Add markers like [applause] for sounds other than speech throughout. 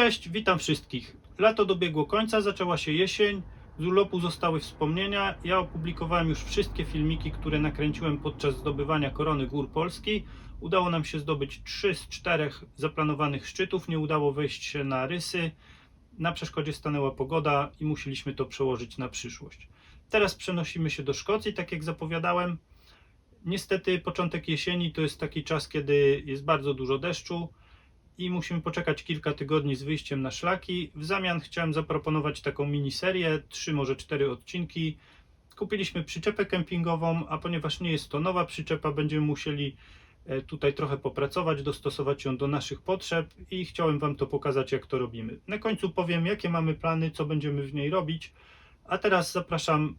Cześć, witam wszystkich. Lato dobiegło końca, zaczęła się jesień. Z urlopu zostały wspomnienia. Ja opublikowałem już wszystkie filmiki, które nakręciłem podczas zdobywania korony gór Polski. Udało nam się zdobyć 3 z 4 zaplanowanych szczytów. Nie udało wejść się na rysy. Na przeszkodzie stanęła pogoda i musieliśmy to przełożyć na przyszłość. Teraz przenosimy się do Szkocji, tak jak zapowiadałem. Niestety początek jesieni to jest taki czas, kiedy jest bardzo dużo deszczu i musimy poczekać kilka tygodni z wyjściem na szlaki. W zamian chciałem zaproponować taką miniserię, trzy może cztery odcinki. Kupiliśmy przyczepę kempingową, a ponieważ nie jest to nowa przyczepa, będziemy musieli e, tutaj trochę popracować, dostosować ją do naszych potrzeb i chciałem Wam to pokazać, jak to robimy. Na końcu powiem, jakie mamy plany, co będziemy w niej robić, a teraz zapraszam,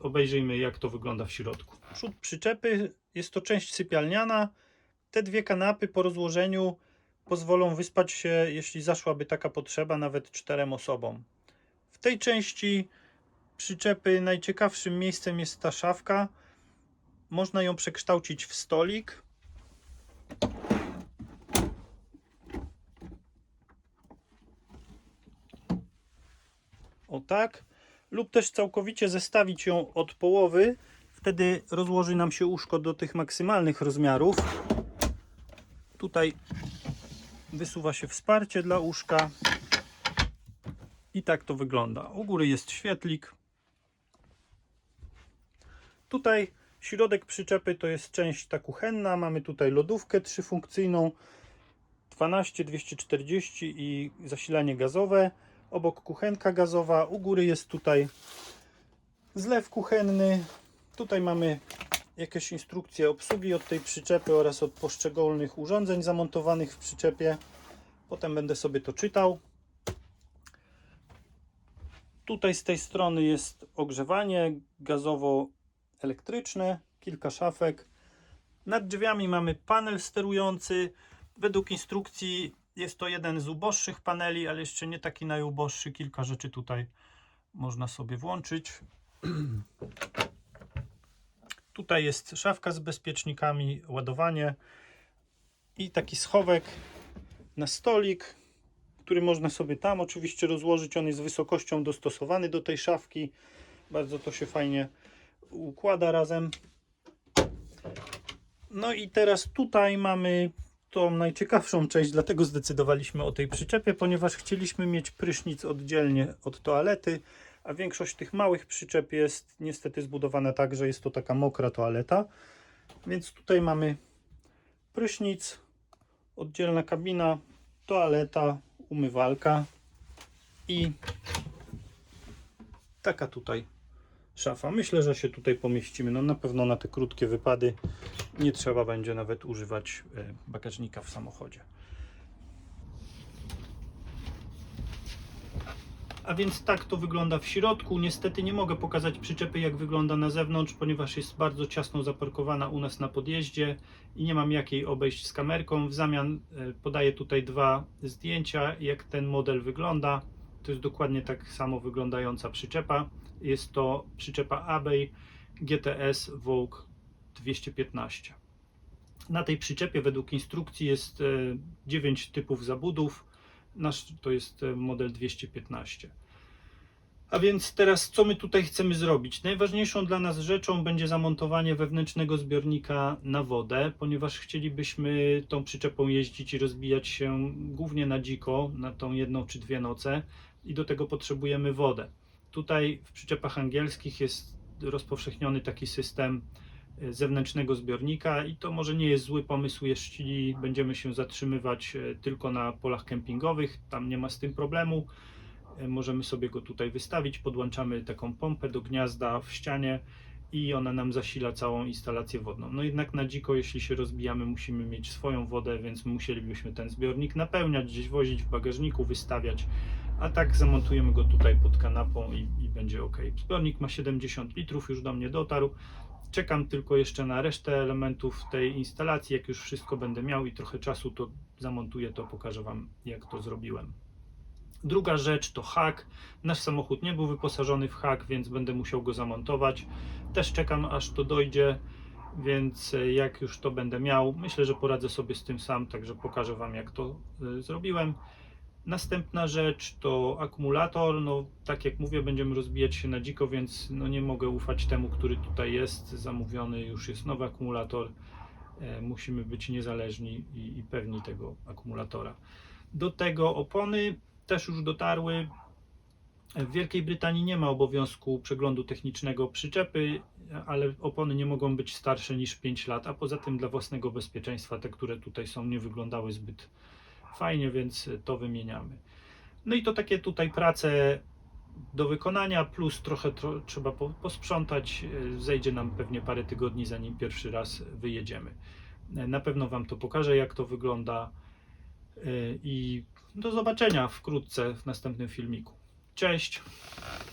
obejrzyjmy, jak to wygląda w środku. Przód przyczepy jest to część sypialniana. Te dwie kanapy po rozłożeniu pozwolą wyspać się, jeśli zaszłaby taka potrzeba, nawet czterem osobom. W tej części przyczepy najciekawszym miejscem jest ta szafka. Można ją przekształcić w stolik. O tak. Lub też całkowicie zestawić ją od połowy. Wtedy rozłoży nam się łóżko do tych maksymalnych rozmiarów. Tutaj wysuwa się wsparcie dla łóżka i tak to wygląda. U góry jest świetlik. Tutaj środek przyczepy to jest część ta kuchenna. Mamy tutaj lodówkę trzyfunkcyjną 12 240 i zasilanie gazowe. Obok kuchenka gazowa. U góry jest tutaj zlew kuchenny. Tutaj mamy jakieś instrukcje obsługi od tej przyczepy oraz od poszczególnych urządzeń zamontowanych w przyczepie. Potem będę sobie to czytał. Tutaj z tej strony jest ogrzewanie gazowo-elektryczne, kilka szafek. Nad drzwiami mamy panel sterujący. Według instrukcji jest to jeden z uboższych paneli, ale jeszcze nie taki najuboższy. Kilka rzeczy tutaj można sobie włączyć. [clears throat] Tutaj jest szafka z bezpiecznikami, ładowanie i taki schowek na stolik, który można sobie tam oczywiście rozłożyć. On jest wysokością dostosowany do tej szafki. Bardzo to się fajnie układa razem. No i teraz tutaj mamy tą najciekawszą część, dlatego zdecydowaliśmy o tej przyczepie, ponieważ chcieliśmy mieć prysznic oddzielnie od toalety, a większość tych małych przyczep jest niestety zbudowana tak, że jest to taka mokra toaleta. Więc tutaj mamy prysznic, oddzielna kabina, toaleta, umywalka i taka tutaj szafa. Myślę, że się tutaj pomieścimy. No na pewno na te krótkie wypady nie trzeba będzie nawet używać e, bagażnika w samochodzie. A więc tak to wygląda w środku. Niestety nie mogę pokazać przyczepy jak wygląda na zewnątrz, ponieważ jest bardzo ciasno zaparkowana u nas na podjeździe i nie mam jak jej obejść z kamerką. W zamian e, podaję tutaj dwa zdjęcia, jak ten model wygląda. To jest dokładnie tak samo wyglądająca przyczepa. Jest to przyczepa Abbey GTS Vogue 215. Na tej przyczepie według instrukcji jest 9 typów zabudów. Nasz to jest e, model 215. A więc teraz co my tutaj chcemy zrobić? Najważniejszą dla nas rzeczą będzie zamontowanie wewnętrznego zbiornika na wodę, ponieważ chcielibyśmy tą przyczepą jeździć i rozbijać się głównie na dziko, na tą jedną czy dwie noce i do tego potrzebujemy wodę. Tutaj w przyczepach angielskich jest rozpowszechniony taki system zewnętrznego zbiornika i to może nie jest zły pomysł, jeśli będziemy się zatrzymywać e, tylko na polach kempingowych, tam nie ma z tym problemu. E, Możemy sobie go tutaj wystawić, podłączamy taką pompę do gniazda w ścianie i ona nam zasila całą instalację wodną. No jednak na dziko, jeśli się rozbijamy, musimy mieć swoją wodę, więc musielibyśmy ten zbiornik napełniać, gdzieś wozić w bagażniku, wystawiać, a tak zamontujemy go tutaj pod kanapą i, i będzie ok. Zbiornik ma 70 litrów, już do mnie dotarł. Czekam tylko jeszcze na resztę elementów tej instalacji. Jak już wszystko będę miał i trochę czasu, to zamontuję to, pokażę Wam, jak to zrobiłem. Druga rzecz to hak. Nasz samochód nie był wyposażony w hak, więc będę musiał go zamontować. Też czekam aż to dojdzie, więc e, jak już to będę miał, myślę, że poradzę sobie z tym sam, także pokażę Wam jak to e, zrobiłem. Następna rzecz to akumulator. No, tak jak mówię, będziemy rozbijać się na dziko, więc no, nie mogę ufać temu, który tutaj jest zamówiony. Już jest nowy akumulator. E, musimy być niezależni i, i pewni tego akumulatora. Do tego opony też już dotarły. W Wielkiej Brytanii nie ma obowiązku przeglądu technicznego przyczepy, ale opony nie mogą być starsze niż 5 lat, a poza tym dla własnego bezpieczeństwa te, które tutaj są, nie wyglądały zbyt fajnie, więc to wymieniamy. No i to takie tutaj prace do wykonania, plus trochę tro, trzeba po, posprzątać. E, Zejdzie nam pewnie parę tygodni, zanim pierwszy raz wyjedziemy. E, Na pewno Wam to pokażę, jak to wygląda e, i do zobaczenia wkrótce w następnym filmiku. Cześć!